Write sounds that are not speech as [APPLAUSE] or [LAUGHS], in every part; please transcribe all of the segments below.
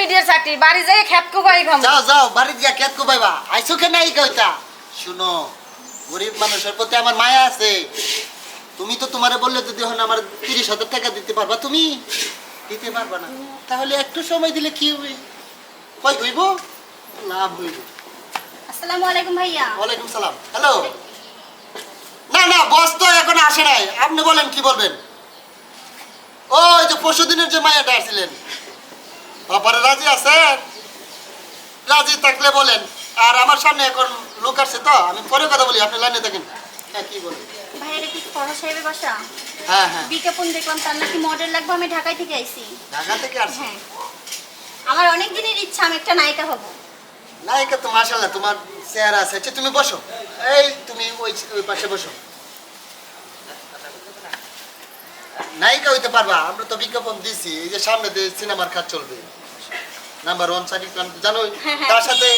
মিডিয়ার চাকরি বাড়ি যাই খেত কুকাই খাম। যাও যাও বাড়ি গিয়া কেত কো পাইবা আইসো কেন এই কইতা শুনো গরিব মানুষের প্রতি আমার মায়া আছে। তুমি তো তোমারে বললে যদি হন আমার তিরিশ হাজার টাকা দিতে পারবা তুমি দিতে পারবা না। তাহলে একটু সময় দিলে কি হবে? কই হইব লাভ হইব। আসসালামু আলাইকুম ভাইয়া। ওয়ালাইকুম সালাম। হ্যালো? না না বস তো এখন আসে নাই। আপনি বলেন কি বলবেন? ওই যে পরশু দিনের যে মায়াটা আসছিলেন বাপারে রাজি আছেন? রাজি থাকলে বলেন। আর আমার সামনে এখন লোক আসছে তো আমি পরে কথা বলি আপনি লাইনে থাকেন। হ্যাঁ কি বলেন? কি পড়া সাহেবের বাসা। হ্যাঁ হ্যাঁ। বিজ্ঞাপন দেখলাম তার নাকি মডেল লাগবে আমি ঢাকায় থেকে আইছি। ঢাকা থেকে আসছে হ্যাঁ। আমার অনেক দিনের ইচ্ছা আমি একটা নায়িকা হব। নায়িকা তো তোমার চেহারা আছে। আচ্ছা, তুমি বসো। এই তুমি ওই ওই পাশে বসো। নায়িকা হইতে পারবা আমরা তো বিজ্ঞাপন দিছি এই যে সামনে দিয়ে সিনেমার কাজ চলবে। নাম্বার ওয়ান সাকিব খান জানোই [LAUGHS] তার সাথে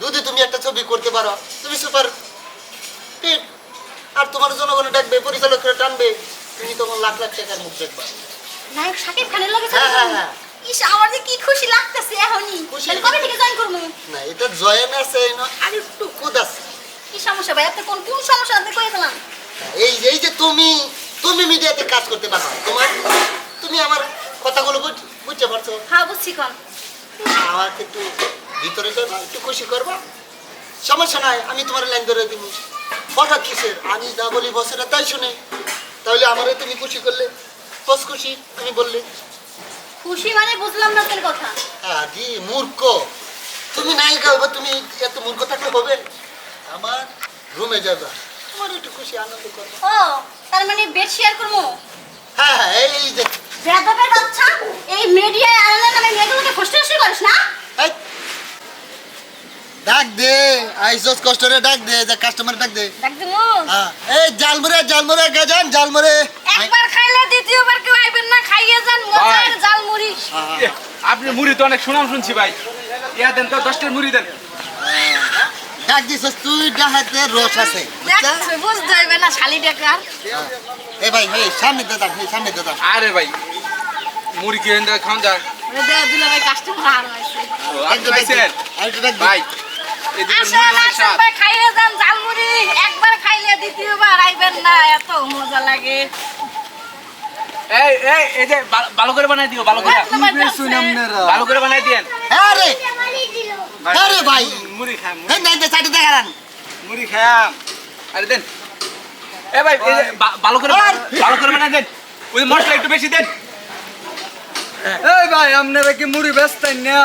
যদি তুমি একটা ছবি করতে পারো তুমি সুপার হিট আর তোমার জনগণ ডাকবে পরিচালক টানবে তুমি তখন লাখ লাখ টাকার মুখ দেখবা। নায়ক শাকিব খানের লগে হ্যাঁ, হ্যাঁ, হ্যাঁ। ইস আমার যে কি খুশি লাগতেছে এখনই? তাহলে কবে থেকে জয়েন করব? না এটা জয়েন আছে আর একটু কুদ আছে। কি সমস্যা ভাই? আপনি কোন কোন সমস্যা? আপনি কয়ে ফেলাম এই এই যে তুমি তুমি মিডিয়াতে কাজ করতে পারো। তোমার? তুমি আমার কথাগুলো বুঝতে পারছ? হ্যাঁ বুঝছি কোন আমাকে একটু ভিতরে যাবা একটু খুশি করবা। সমস্যা নাই আমি তোমার লাইন ধরে দিব। হঠাৎ কিসের? আমি যা বলি বসেরা তাই শুনে। তাহলে আমারও তুমি খুশি করলে। বস খুশি তুমি বললে। খুশি মানে বুঝলাম না তোর কথা। আদি মূর্খ। তুমি নায়িকা হবে তুমি এত মূর্খ থাকলে হবে? আমার রুমে যাবা। তোমার একটু খুশি আনন্দ করবা। ও তার মানে বেড শেয়ার করব? হ্যাঁ হ্যাঁ এই যে। বেদবের বাচ্চা এই মিডিয়ায় আনলে নামে মেয়েগুলোকে ফ্রাস্ট্রেশন করিস না? ডাক দে আইসস কষ্টরে ডাক দে যে কাস্টমার ডাক দে। দেখ দিমু হ্যাঁ এই জালমুরে জালমুরে গাজান জালমুরে একবার খাইলে দ্বিতীয়বার কেউ আইবেন না খাইয়ে যান মজার ভাই। জাল মুড়ি আপনি মুড়ি তো অনেক সুনাম শুনছি ভাই। ইয়া দেন তো দশটার মুড়ি দেন। ডাক দিছস তুই ডাহাতে রস আছে বুঝছা? বুঝতে হইবে না শালি টাকা এই ভাই এই সামনে দে দাও এই সামনে দে দাও আরে ভাই দিলে কাস্টমার ডাক ভাই আসেন আসেন ভাই খাইয়ে যান জাল একবার খাইলে দ্বিতীয়বার আইবেন না এত মজা লাগে। এই এই এই যে ভালো করে বানাই দিও ভালো করে। ভালো করে বানাই দিয়েন। হ্যাঁ হ্যাঁ ভাই। মুড়ি খাম দেন দেন চাটি সাইডে দেখান মুড়ি খাম। আরে দেন। এ ভাই ভালো করে! ভালো করে বানাই দেন। ওই মশলা একটু বেশি দেন। এই ভাই আপনারা কি মুড়ি বেচতেন না?